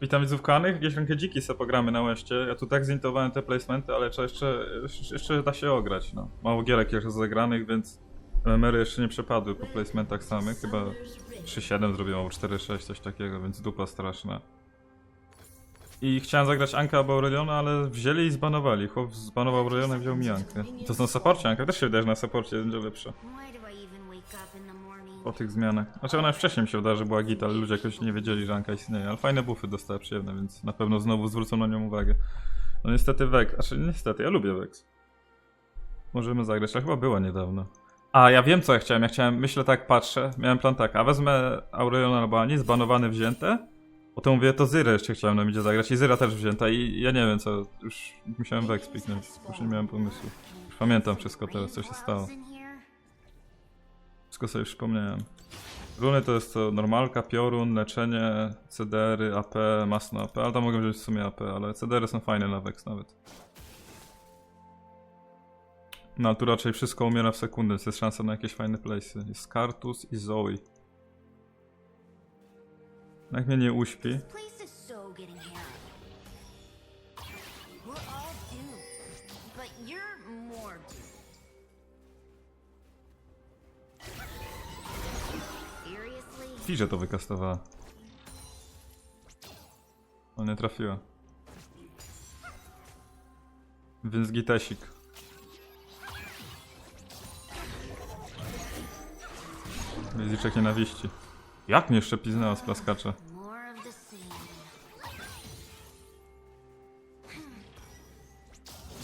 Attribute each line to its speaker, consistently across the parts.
Speaker 1: Witam widzów kochanych, jakieś rękę dziki se pogramy na łeście. Ja tu tak zintowałem te placementy, ale trzeba jeszcze, jeszcze, da się ograć, no. Mało gierek jeszcze zagranych, więc MMR jeszcze nie przepadły po placementach samych, chyba 3-7 zrobiłem, albo 4-6, coś takiego, więc dupa straszna. I chciałem zagrać Anka albo Aureliona, ale wzięli i zbanowali. Chłop zbanował Aureliona i wziął mi Ankę. I to są saporcie, Anka też się wydaje, że na saporcie będzie lepsza. Po tych zmianach. Znaczy ona już wcześniej mi się wydaje, że była git, ale ludzie jakoś nie wiedzieli, że Anka istnieje. Ale fajne buffy dostała przyjemne, więc na pewno znowu zwrócą na nią uwagę. No niestety Vex, znaczy niestety, ja lubię Vex. Możemy zagrać, ale chyba była niedawno. A, ja wiem co ja chciałem, ja chciałem, myślę tak, patrzę, miałem plan tak, a wezmę Aurelion albo Ani, zbanowane wzięte, potem mówię, to Zyrę jeszcze chciałem na midzie zagrać i Zyra też wzięta i ja nie wiem co, już musiałem Vex piknąć, już nie miałem pomysłu. Już pamiętam wszystko teraz, co się stało. Wszystko sobie już przypomniałem. Runy to jest to normalka, piorun, leczenie, CDR-y, AP, masno AP, ale tam mogą wziąć w sumie AP, ale CDR-y są fajne na Vex nawet. No tu raczej wszystko umiera w sekundę, więc jest szansa na jakieś fajne place'y. Jest Kartus i Zoe. Jak mnie nie uśpi. Fizę to wykastowała. On nie trafiła. Więc gitesik. Wiziczek nienawiści. Jak mnie jeszcze piznęło z plaskacza?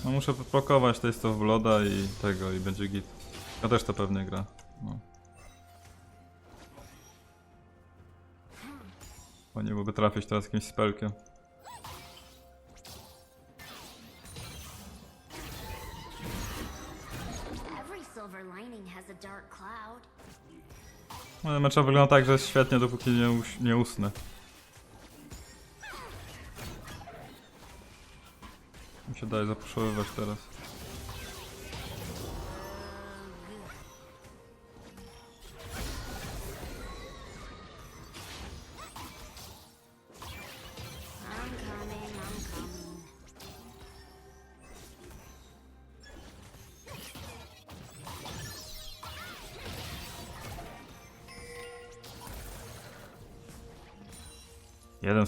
Speaker 1: No muszę pakować to w Bloda i tego i będzie git. Ja też to pewnie gra. No. Fajnie byłoby trafić teraz jakimś spelkiem.
Speaker 2: Every silver lining has a dark cloud.
Speaker 1: No, mecza wygląda tak, że jest świetnie, dopóki nie, uś- nie usnę. Mi się daje zapuszowywać teraz.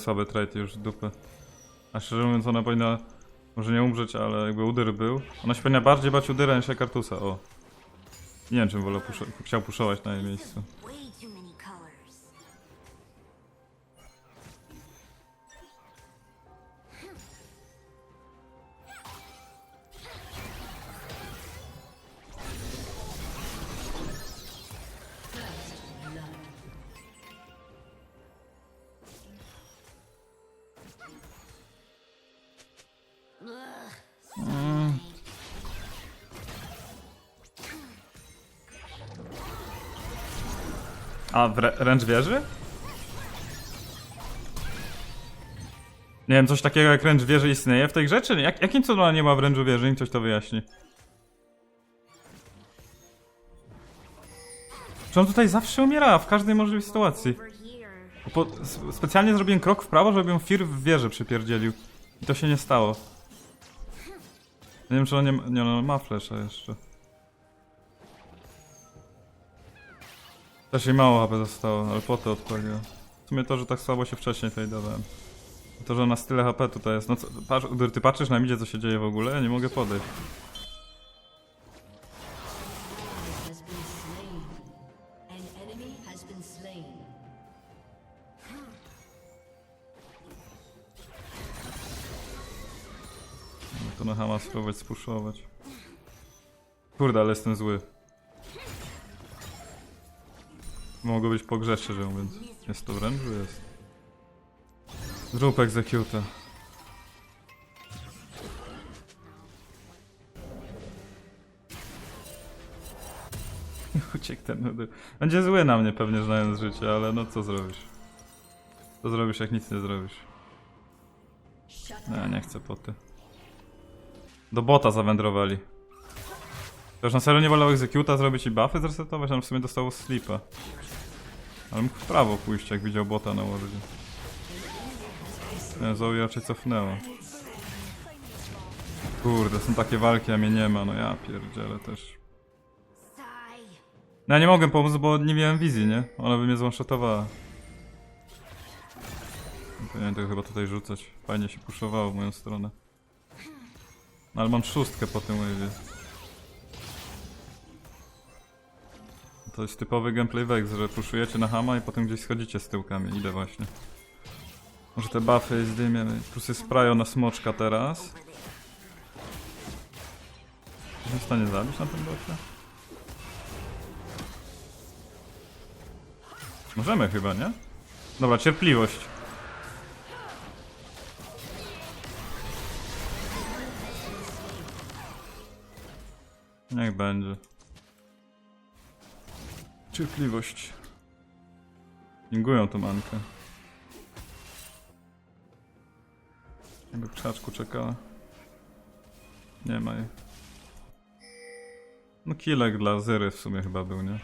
Speaker 1: Słaby trade już w dupę. A szczerze mówiąc ona powinna może nie umrzeć, ale jakby udyr był. Ona się powinna bardziej bać udyra niż Kartusa, o. Nie wiem czym wolę puszo- chciał puszować na jej miejscu. A, wrę- wręcz wieży? Nie wiem, coś takiego jak wręcz wieży istnieje w tej grze, czy? Jak, jakim cudem nie ma wręczu wieży? Niech ktoś to wyjaśni. Czy on tutaj zawsze umiera, w każdej możliwej sytuacji? Po, specjalnie zrobiłem krok w prawo, żeby ją Fir w wieżę przypierdzielił. I to się nie stało. Nie wiem, czy on nie, ma- nie no, ma flesza jeszcze. Też jej mało HP zostało, ale po to odpaliło. W sumie to, że tak słabo się wcześniej tutaj dawałem. To, że ona z tyle HP tutaj jest. No co, patrz, ty patrzysz na midzie, co się dzieje w ogóle? Ja nie mogę podejść. No to na Hama spróbować spuszować. Kurde, ale jestem zły. Mogło być po grze, szczerze mówiąc. Jest to wręcz? Jest. Zrób executa. Uciekł ten nudy. Będzie zły na mnie pewnie, znając życie, ale no co zrobisz? Co zrobisz, jak nic nie zrobisz? No, nie chcę poty. Do bota zawędrowali. To już na serio nie wolał executa zrobić i buffy zresetować? On w sumie dostał slipa. Ale mógł w prawo pójść, jak widział bota na wardzie. Nie, Zoe raczej cofnęła. Kurde, są takie walki, a mnie nie ma, no ja pierdzielę też. No ja nie mogłem pomóc, bo nie miałem wizji, nie? Ona by mnie złąszatowała. Powinienem tego chyba tutaj rzucać. Fajnie się puszowało w moją stronę. No ale mam szóstkę po tym wave'ie. To jest typowy gameplay Vex, że puszujecie na hama i potem gdzieś schodzicie z tyłkami. Idę właśnie. Może te buffy zdejmiemy. Plus jest sprayo na smoczka teraz. Jesteśmy w stanie zabić na tym bocie? Możemy chyba, nie? Dobra, cierpliwość. Niech będzie. Cierpliwość. Pingują tą mankę. Jakby w krzaczku czekała. Nie ma jej. No killek dla Zyry w sumie chyba był, nie?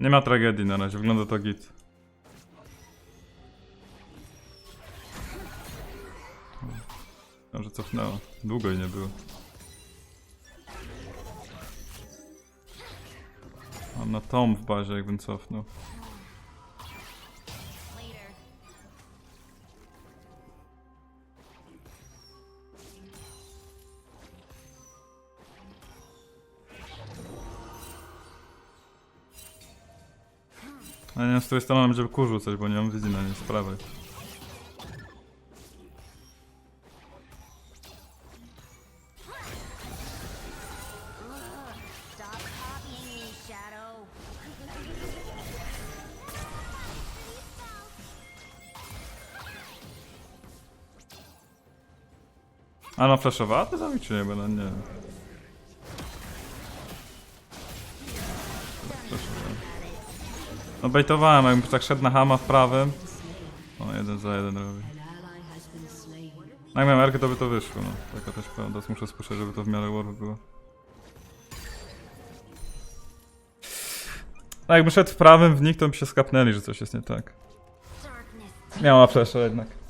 Speaker 1: Nie ma tragedii na razie, wygląda to git. Może cofnęło. Długo jej nie było. Mam na tom w bazie, jakbym cofnął. A nie wiem, z której strony będzie kurzu coś, bo nie mam wizji na niej z A no flashowała to zabić nie będę? Nie. No baitowałem, jakbym tak szedł na hama w prawym. O, jeden za jeden robi. No jak miałem erkę, to by to wyszło, no. Taka też prawda, muszę spuszczać, żeby to w miarę warp było. No jakbym szedł w prawym w nich, to by się skapnęli, że coś jest nie tak. Miała flasha jednak.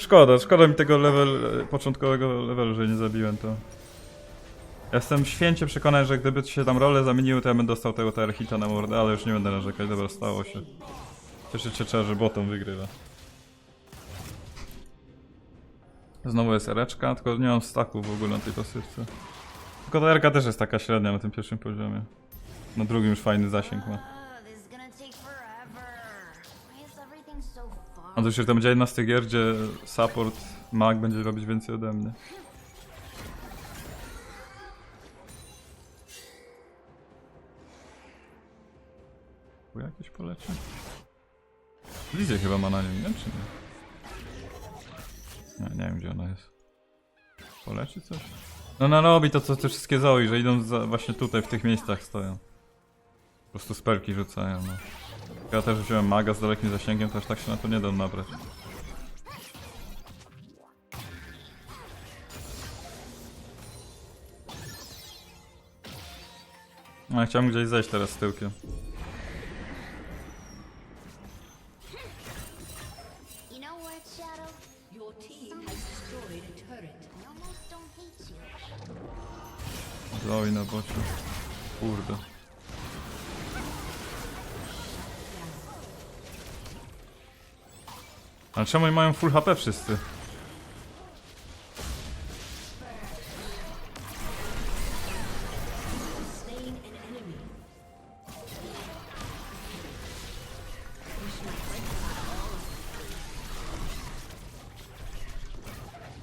Speaker 1: Szkoda, szkoda mi tego level, początkowego levelu, że nie zabiłem to. Ja Jestem święcie przekonany, że gdyby się tam role zamieniły, to ja bym dostał tego TR hita na mordę, ale już nie będę narzekać, dobra, stało się. Cieszyć się trzeba, że bottom wygrywa. Znowu jest ereczka, tylko nie mam staków w ogóle na tej pasywce. Tylko ta erka też jest taka średnia na tym pierwszym poziomie. Na drugim już fajny zasięg ma. A to już to będzie jedna z tych gier, gdzie support mag będzie robić więcej ode mnie. Tu jakieś poleci? Lizie chyba ma na nim, nie czy nie. Nie, nie wiem gdzie ona jest. Poleci coś? No no robi to co te wszystkie Zoe, że idą za, właśnie tutaj w tych miejscach stoją. Po prostu spelki rzucają, no. Ja też wziąłem maga z dalekim zasięgiem, też tak się na to nie dam nabrać. No, ja chciałem gdzieś zejść teraz z tyłkiem.
Speaker 2: You know what, Shadow?
Speaker 3: Your team has destroyed a turret.
Speaker 2: I almost don't hate you.
Speaker 1: Zoe na bocie. Kurde. Ale czemu oni mają full HP wszyscy?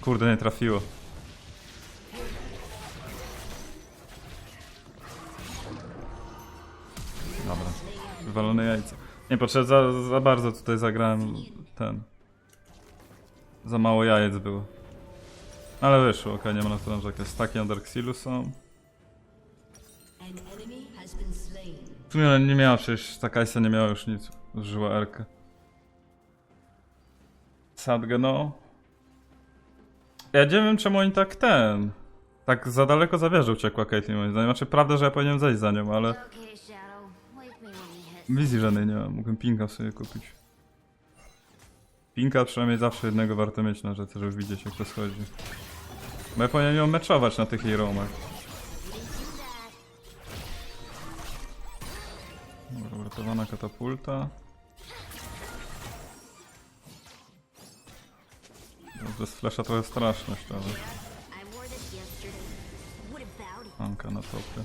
Speaker 1: Kurde, nie trafiło. Dobra. Wywalone jajce. Nie, potrzeba za, za bardzo tutaj zagrałem ten. Za mało jajec było. Ale wyszło, okej, nie ma na to narzekać. Staki na Darksilu są. W sumie nie miała przecież, ta Kajsa nie miała już nic. Zużyła Erkę. Sadge, no. Ja nie wiem czemu oni tak ten... Tak za daleko za wieżę uciekła Caitlyn moim zdaniem. Znaczy prawda, że ja powinienem zejść za nią, ale...
Speaker 2: Okay.
Speaker 1: Wizji żadnej nie mam, mógłbym pinga sobie kupić. Pinka przynajmniej zawsze jednego warto mieć na rzece, żeby widzieć jak to schodzi. Bo ja powinien ją meczować na tych jej. Dobra, uratowana katapulta. Dobrze, z flasha trochę
Speaker 2: about it?
Speaker 1: Anka na topie.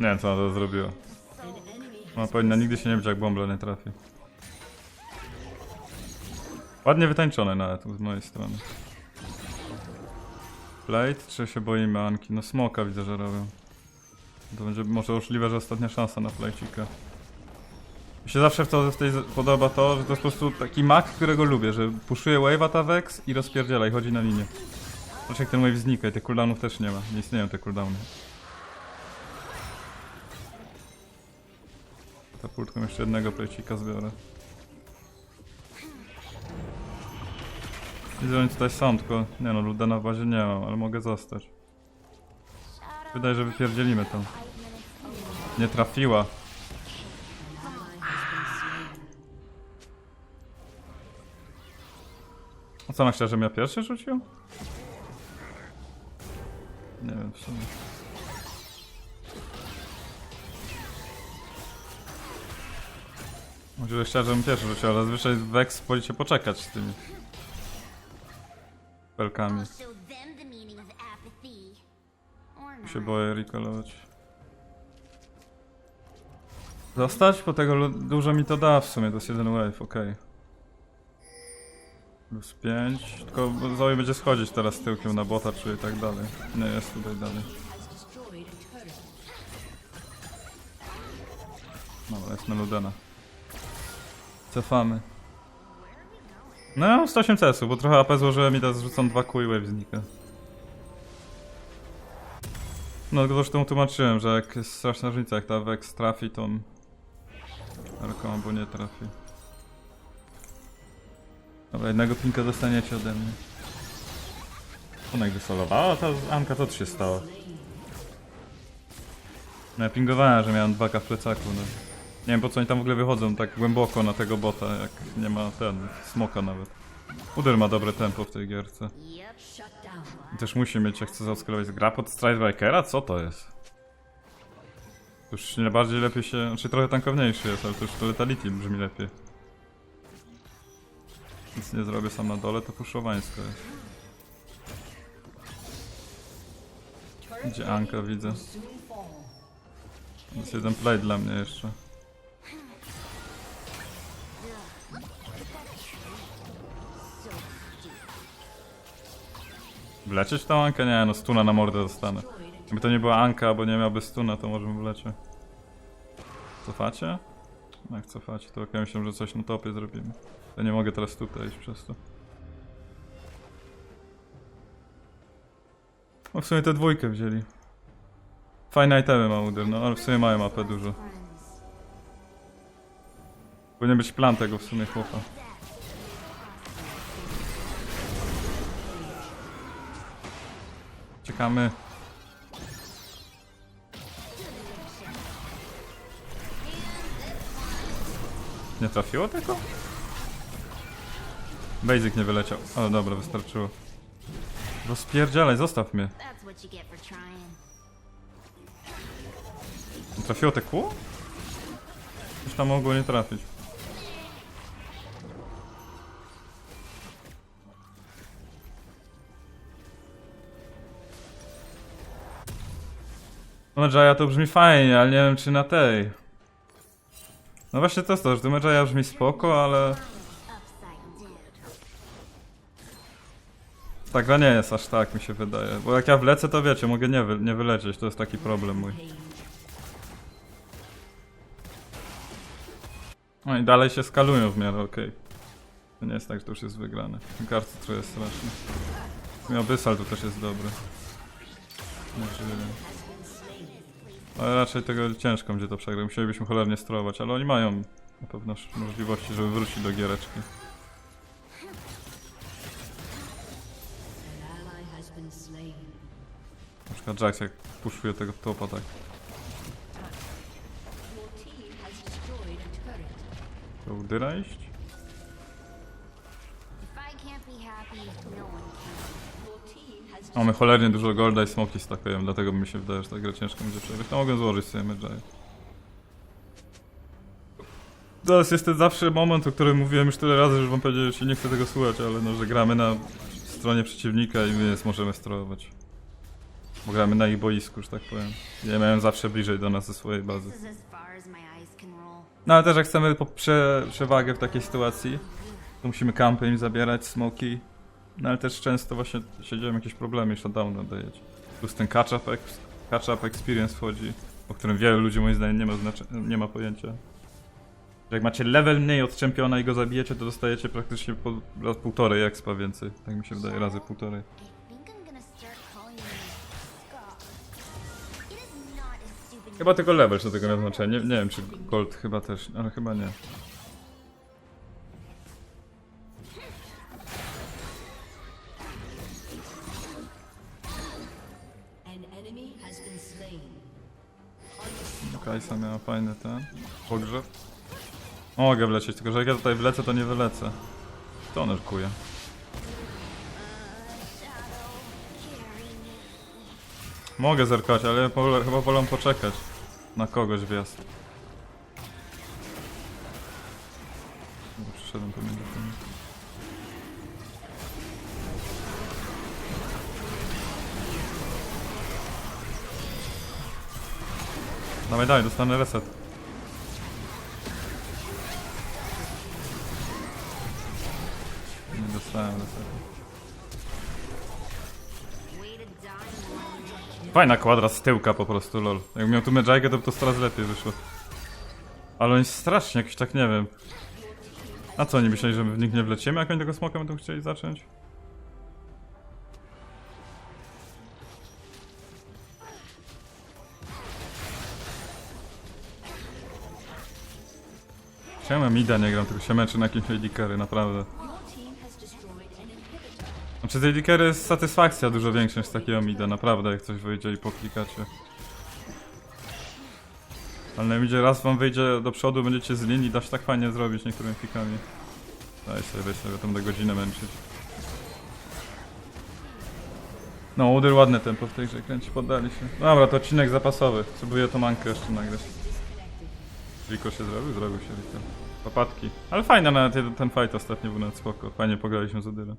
Speaker 1: Nie wiem co ona to zrobiła. Ona powinna nigdy się nie być jak bombla nie trafi. Ładnie wytańczone nawet z mojej strony. Plate, czy się boimy Anki? No smoka widzę, że robią. To będzie może możliwe, że ostatnia szansa na plejcika. Mi się zawsze w, to, w tej podoba to, że to jest po prostu taki mak, którego lubię, że puszuje wave'a ta Vex i rozpierdziela i chodzi na linię. Zresztą jak ten wave znika i tych cooldownów też nie ma. Nie istnieją te cooldowny. Katapultką jeszcze jednego plejcika zbiorę. Widzę, oni tutaj są, tylko nie no, Ludena w bazie nie mam, ale mogę zostać. Wydaje, że wypierdzielimy tam. Nie trafiła. A co ona chciała, żebym ja pierwszy rzucił? Nie wiem w sumie. Może chciała, żebym pierwszy rzucił, ale zazwyczaj Vex woli się poczekać z tymi.
Speaker 2: Or
Speaker 1: Się boję recallować. Zostać? Po tego dużo mi to da w sumie, to jest jeden wave, okej. Plus 5, tylko Zoe będzie schodzić teraz tyłkiem na bota, czy i tak dalej. Nie, jest tutaj dalej. Dobra, jest na Ludena. Cofamy. No ja mam 108 CS-u, bo trochę AP złożyłem i teraz zrzucam dwa i wave znika. No zresztą tłumaczyłem, że jak jest straszna różnica, jak ta Vex trafi, to on Arką albo nie trafi. Dobra, jednego pinka dostaniecie ode mnie. Ona jak wysolowała, ta Anka tu się stało? No ja pingowałem, że miałem 2k w plecaku, no. Nie wiem po co oni tam w ogóle wychodzą tak głęboko na tego bota, jak nie ma ten, smoka nawet. Uder ma dobre tempo w tej gierce. I też musi mieć, jak chce zaskalować gra pod Strikebreakera? Co to jest? Już nie bardziej lepiej się, znaczy trochę tankowniejszy jest, ale to już to Letality brzmi lepiej. Nic nie zrobię sam na dole, to puszowańsko jest. Gdzie Anka widzę? Jest jeden play dla mnie jeszcze. Wlecieć w tą Ankę? Nie, no stuna na mordę dostanę. Gdyby to nie była Anka, bo nie miałby stuna, to może bym wleciał. Cofacie? Jak cofacie, to ja myślę, że coś na topie zrobimy. Ja nie mogę teraz tutaj iść przez to. No w sumie tę dwójkę wzięli. Fajne itemy ma Udyr, no ale w sumie mają mapę dużo. Powinien być plan tego w sumie chłopa. Czekamy. Nie trafiło tego? Basic nie wyleciał. Ale dobra, wystarczyło. Rozpierdzialaj, zostaw mnie. Trafiło te kół? Już tam mogło nie trafić. No Jaya to brzmi fajnie, ale nie wiem czy na tej. No właśnie to jest to, że to Jaya brzmi spoko, ale
Speaker 2: Upside down.
Speaker 1: ta gra nie jest aż tak mi się wydaje. Bo jak ja wlecę to wiecie, mogę nie, wy, nie wylecieć, to jest taki problem mój. No i dalej się skalują w miarę okej. To nie jest tak, że to już jest wygrane. Trochę jest straszny. Miał Abyssal to też jest dobry. Znaczy, Ale raczej tego ciężko będzie to przegrać. Musielibyśmy cholernie sterować, ale oni mają na pewno możliwości, żeby wrócić do giereczki. Na przykład Jax jak puszuje tego topa tak. To udyra iść?
Speaker 2: If I can't be happy, no one can.
Speaker 1: Mamy cholernie dużo golda i smoki stakają, dlatego mi się wydaje, że ta gra ciężko będzie przegrać. No mogę złożyć sobie Medjay. Teraz jest ten zawsze moment, o którym mówiłem już tyle razy, że wam powiedziałem, że się nie chcę tego słuchać, ale no, że gramy na stronie przeciwnika i my możemy sterować. Bo gramy na ich boisku, że tak powiem. Nie mają zawsze bliżej do nas ze swojej bazy. No ale też jak chcemy prze, przewagę w takiej sytuacji, to musimy kampy im zabierać, smoki. No ale też często właśnie się dzieją jakieś problemy i shutdowny oddawać. Plus ten catch-up catch experience wchodzi, o którym wielu ludzi moim zdaniem nie ma, znaczy, nie ma pojęcia. Jak macie level mniej od czempiona i go zabijecie, to dostajecie praktycznie po raz półtorej expa więcej. Tak mi się wydaje, razy półtorej. Chyba tylko level co tego miał znaczenie. Nie, nie wiem czy gold chyba też, ale chyba nie. Kajsa miała fajny ten pogrzeb. Mogę wlecieć, tylko że jak ja tutaj wlecę, to nie wylecę. To nerkuje. Mogę zerkać, ale pole, chyba wolę poczekać na kogoś wjazd. Przyszedłem pomiędzy tymi. Dawaj, daj, dostanę reset. Nie dostałem resetu. Fajna kwadra z tyłka po prostu, lol. Jak miał tu Medjaykę, to by to coraz lepiej wyszło. Ale oni strasznie jakiś tak, nie wiem. A co, oni myśleli, że my w nich nie wlecimy, jak oni tego smoka będą chcieli zacząć? Ja Mida nie gram, tylko się męczę na Lady Carry, naprawdę. Znaczy z Carry jest satysfakcja dużo większa niż z takiego Mida, naprawdę, jak coś wyjdzie i poklikacie. Ale na Midzie raz wam wyjdzie do przodu, będziecie z linii, da się tak fajnie zrobić niektórymi pikami. Daj sobie, weź sobie, tam będę godzinę męczyć. No, Udyr ładne tempo w tej grze kręci, poddali się. Dobra, to odcinek zapasowy. Spróbuję to mankę jeszcze nagrać. Riko się zrobił? Zrobił się Riko. Popatki. Ale fajna nawet ten- fight ostatnio był nawet spoko. Fajnie pograliśmy z Udyrem.